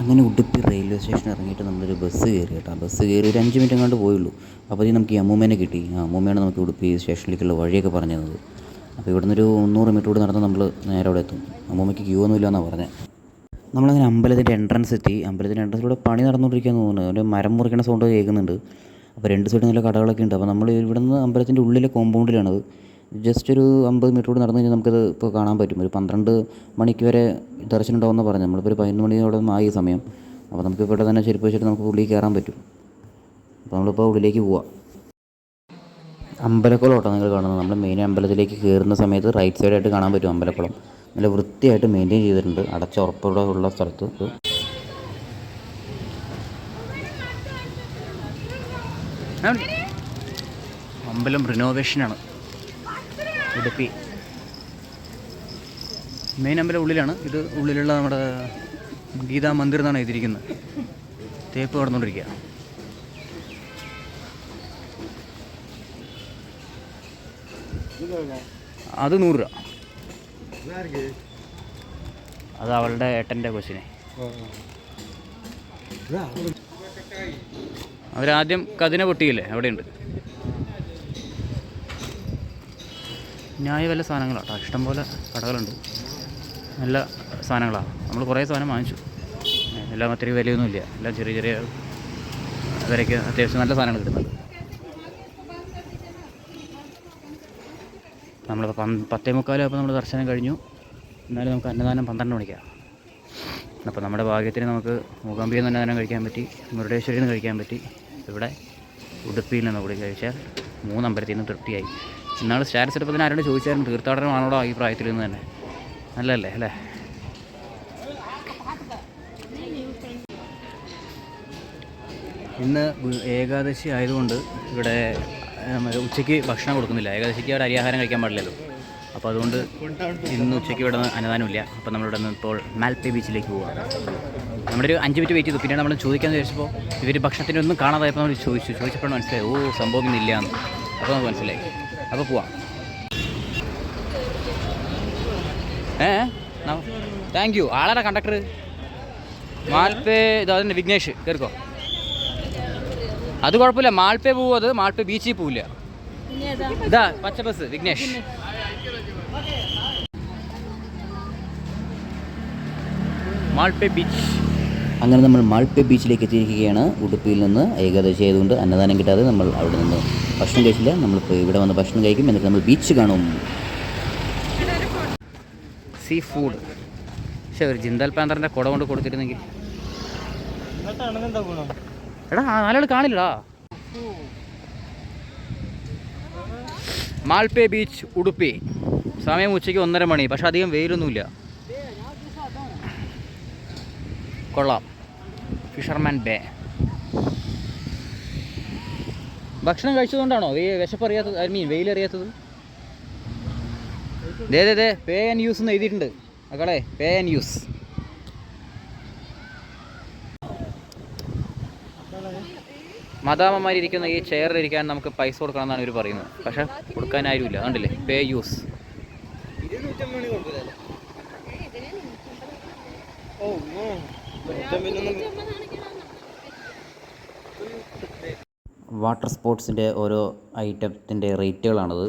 അങ്ങനെ Udupi railway station ഇറങ്ങിയിട്ട് നമ്മളൊരു ബസ് കയറി കേട്ടോ. ബസ് കയറി ഒരു അഞ്ച് മിനിറ്റ് അങ്ങോട്ട് പോയുള്ളൂ. ഈ നമുക്ക് ഈ അമ്മൂമ്മേനെ കിട്ടി. ആ അമ്മൂമ്മയാണ് നമുക്ക് ഉടുപ്പി സ്റ്റേഷനിലേക്കുള്ള വഴിയൊക്കെ പറഞ്ഞു തന്നത് അപ്പോൾ ഇവിടുന്ന് ഒരു മുന്നൂറ് മീറ്റർ കൂടി നടന്ന് നമ്മൾ നേരെ അവിടെ എത്തും. അമ്മൂമ്മയ്ക്ക് ക്യൂ ഒന്നും ഇല്ലയെന്നാണ് പറഞ്ഞത് നമ്മളങ്ങനെ അമ്പലത്തിന്റെ എൻട്രൻസ് എത്തി. അമ്പലത്തിന്റെ എൻട്രൻസിലൂടെ പണി നടന്നുകൊണ്ടിരിക്കുകയെന്ന് തോന്നുന്നു. ഒരു മരം മുറിക്കണ സൗണ്ട് കേൾക്കുന്നുണ്ട്. അപ്പോൾ രണ്ട് സൈഡിൽ നല്ല കടകളൊക്കെ ഉണ്ട്. അപ്പോൾ നമ്മൾ ഇവിടുന്ന് അമ്പലത്തിന്റെ ഉള്ളിലെ കോമ്പൗണ്ടിലാണത് ജസ്റ്റ് ഒരു അമ്പത് മീറ്റർ കൂടി നടന്നു കഴിഞ്ഞാൽ നമുക്കത് ഇപ്പോൾ കാണാൻ പറ്റും. ഒരു പന്ത്രണ്ട് മണിക്ക് വരെ ദർശനം ഉണ്ടാവുമെന്ന് പറഞ്ഞു നമ്മളിപ്പോൾ ഒരു പതിനൊന്ന് മണിയോടെ ആയി സമയം. അപ്പോൾ നമുക്ക് ഇവിടെ തന്നെ ചെരുപ്പ് വെച്ചിട്ട് നമുക്ക് ഉള്ളിൽ കയറാൻ പറ്റും. അപ്പോൾ നമ്മളിപ്പോൾ ഉള്ളിലേക്ക് പോവാം. അമ്പലക്കുളം നിങ്ങൾ കാണുന്നത്. നമ്മൾ മെയിൻ അമ്പലത്തിലേക്ക് കയറുന്ന സമയത്ത് റൈറ്റ് സൈഡായിട്ട് കാണാൻ പറ്റും അമ്പലക്കുളം. നല്ല വൃത്തിയായിട്ട് മെയിന്റെയിൻ ചെയ്തിട്ടുണ്ട്. അടച്ച ഉറപ്പോടെ ഉള്ള സ്ഥലത്ത്. അമ്പലം റിനോവേഷനാണ് ഉടുപ്പി. മെയിൻ അമ്പലം ഉള്ളിലാണ്. ഇത് ഉള്ളിലുള്ള നമ്മുടെ ഗീതാ മന്ദിർ എന്നാണ് എഴുതിയിരിക്കുന്നത്. തേപ്പ് കടന്നുകൊണ്ടിരിക്കുക. അത് നൂറ് രൂപ. അത് അവളുടെ ഏട്ടന്റെ കൊച്ചിനെ. അവരാദ്യം കതിനെ പൊട്ടിയില്ലേ? അവിടെയുണ്ട്. ന്യായവില സാധനങ്ങളാണ് കേട്ടോ ഇഷ്ടംപോലെ കടകളുണ്ട്. നല്ല സാധനങ്ങളാണ് നമ്മൾ കുറേ സാധനം വാങ്ങിച്ചു. എല്ലാം അത്രയും വിലയൊന്നുമില്ല. എല്ലാം ചെറിയ ചെറിയ വിലയ്ക്ക് അത്യാവശ്യം നല്ല സാധനങ്ങൾ കിട്ടുന്നുണ്ട്. നമ്മൾ പത്തേ മുക്കാലായപ്പോൾ നമ്മൾ ദർശനം കഴിഞ്ഞു. എന്നാലും നമുക്ക് അന്നദാനം പന്ത്രണ്ട് മണിക്കാണ് അപ്പോൾ നമ്മുടെ ഭാഗ്യത്തിന് നമുക്ക് മൂകാംബിയിൽ നിന്ന് അന്നദാനം കഴിക്കാൻ പറ്റി മുരുടേശ്വരിയിൽ നിന്ന് കഴിക്കാൻ പറ്റി. ഇവിടെ ഉടുപ്പിയിൽ നിന്ന് കൂടി കഴിച്ചാൽ മൂന്ന് അമ്പലത്തിൽ നിന്ന് തൃപ്തിയായി. ഇന്നാൾ സ്റ്റാറ്റസ് എടുപ്പത്തിന് ആരോട് ചോദിച്ചായിരുന്നു തീർത്ഥാടനമാണോടോ ഈ പ്രായത്തിൽ നിന്ന് തന്നെ. നല്ലല്ലേ അല്ലേ? ഇന്ന് ഏകാദശി ആയതുകൊണ്ട് ഇവിടെ ഉച്ചയ്ക്ക് ഭക്ഷണം കൊടുക്കുന്നില്ല. ഏകാദശിക്ക് അവിടെ അരിയാഹാരം കഴിക്കാൻ പാടില്ലല്ലോ. അപ്പോൾ അതുകൊണ്ട് ഇന്ന് ഉച്ചയ്ക്ക് ഇവിടെ അന്നദാനമില്ല. അപ്പോൾ നമ്മളിവിടെ നിന്ന് ഇപ്പോൾ മാൽപ്പേ ബീച്ചിലേക്ക് പോവാം നമ്മുടെ ഒരു അഞ്ച് മിനിറ്റ് വെയിറ്റ് ചെയ്തു. പിന്നെ നമ്മൾ ചോദിക്കാമെന്ന് ചോദിച്ചപ്പോൾ ഇവർ ഭക്ഷണത്തിന്റെ ഒന്നും കാണാതായപ്പോൾ നമ്മൾ ചോദിച്ചു. ചോദിച്ചപ്പോൾ മനസ്സിലായി ഓ സംഭവം ഇന്നില്ല എന്ന് അപ്പോൾ നമുക്ക് മനസ്സിലായി. അപ്പോൾ പോവാം. ഏ താങ്ക് യു ആളാരാ കണ്ടക്ടർ മാൽപ്പേ ഇത് വിഘ്നേഷ് കയറിക്കോ അത് കുഴപ്പമില്ല. മാൾപേ പോവും അത്? മാൾപേ ബീച്ചിൽ പോവില്ല. ഇതാ പച്ച ബസ് വിഘ്നേഷ്. മാൾപേ ബീച്ച്. അങ്ങനെ നമ്മൾ മാൾപ്പെ ബീച്ചിലേക്ക് എത്തിയിരിക്കുകയാണ്. ഉടുപ്പിയിൽ നിന്ന് ഏകദേശം ആയതുകൊണ്ട് അന്നദാനം കിട്ടാതെ നമ്മൾ അവിടെ നിന്ന് ഭക്ഷണം കഴിച്ചില്ല. നമ്മളിപ്പോൾ ഇവിടെ വന്ന് ഭക്ഷണം കഴിക്കും. എന്നിട്ട് നമ്മൾ ബീച്ച് കാണും. സീ ഫുഡ് പക്ഷെ ഒരു ജിന്താൽ പാന്തറിന്റെ കുട കൊണ്ട് കൊടുത്തിരുന്നെങ്കിൽ. എടാ നാലാൾ കാണില്ലടാ. മാൽപ്പേ ബീച്ച് ഉടുപ്പി. സമയം ഉച്ചയ്ക്ക് ഒന്നര മണി. പക്ഷെ അധികം വെയിലൊന്നുമില്ല. കൊള്ളാം. ഫിഷർമാൻ ബേ ഭക്ഷണം കഴിച്ചതുകൊണ്ടാണോ? വേ വിശപ്പറിയാത്തത് ഐ മീൻ വെയിലറിയാത്തത്? ദേ ദേ ദേ പേ ആൻഡ് യൂസ് എന്ന് എഴുതിയിട്ടുണ്ട്. മക്കളെ പേ ആൻഡ് യൂസ് ഇരിക്കുന്ന ഈ ചെയറിൽ ഇരിക്കാൻ നമുക്ക് പൈസ കൊടുക്കണം എന്നാണ് ഇവർ പറയുന്നത്. പക്ഷെ കൊടുക്കാൻ ആരുമില്ല കണ്ടില്ലേ പേ യൂസ് വാട്ടർ സ്പോർട്സിന്റെ ഓരോ ഐറ്റത്തിന്റെ റേറ്റുകളാണത്.